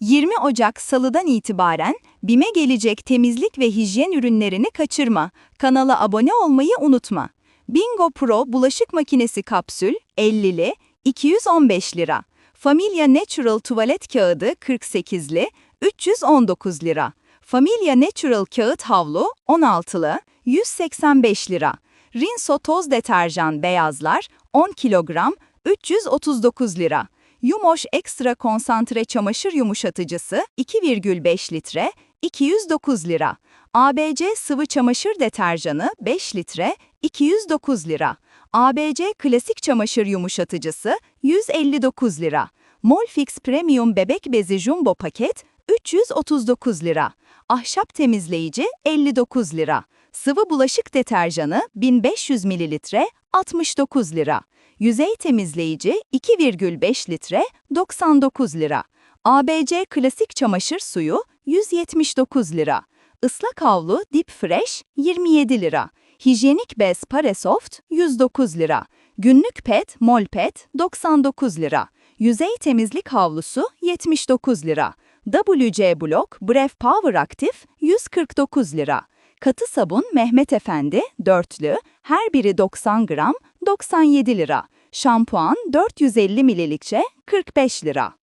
20 Ocak Salı'dan itibaren BİM'e gelecek temizlik ve hijyen ürünlerini kaçırma. Kanala abone olmayı unutma. Bingo Pro bulaşık makinesi kapsül 50'li 215 lira. Familia Natural tuvalet kağıdı 48'li 319 lira. Familia Natural kağıt havlu 16'lı 185 lira. Rinso toz deterjan beyazlar 10 kilogram 339 lira. Yumoş Ekstra Konsantre Çamaşır Yumuşatıcısı 2,5 litre 209 lira. ABC Sıvı Çamaşır Deterjanı 5 litre 209 lira. ABC Klasik Çamaşır Yumuşatıcısı 159 lira. Molfix Premium Bebek Bezi Jumbo Paket 339 lira. Ahşap temizleyici 59 lira. Sıvı bulaşık deterjanı 1500 mililitre 69 lira. Yüzey temizleyici 2,5 litre 99 lira. ABC klasik çamaşır suyu 179 lira. Islak havlu Deep Fresh 27 lira. Hijyenik bez Paresoft 109 lira. Günlük pet Molpet 99 lira. Yüzey temizlik havlusu 79 lira. WC Block Bref Power Active 149 lira. Katı sabun Mehmet Efendi dörtlü, her biri 90 gram 97 lira. Şampuan 450 mililitre 45 lira.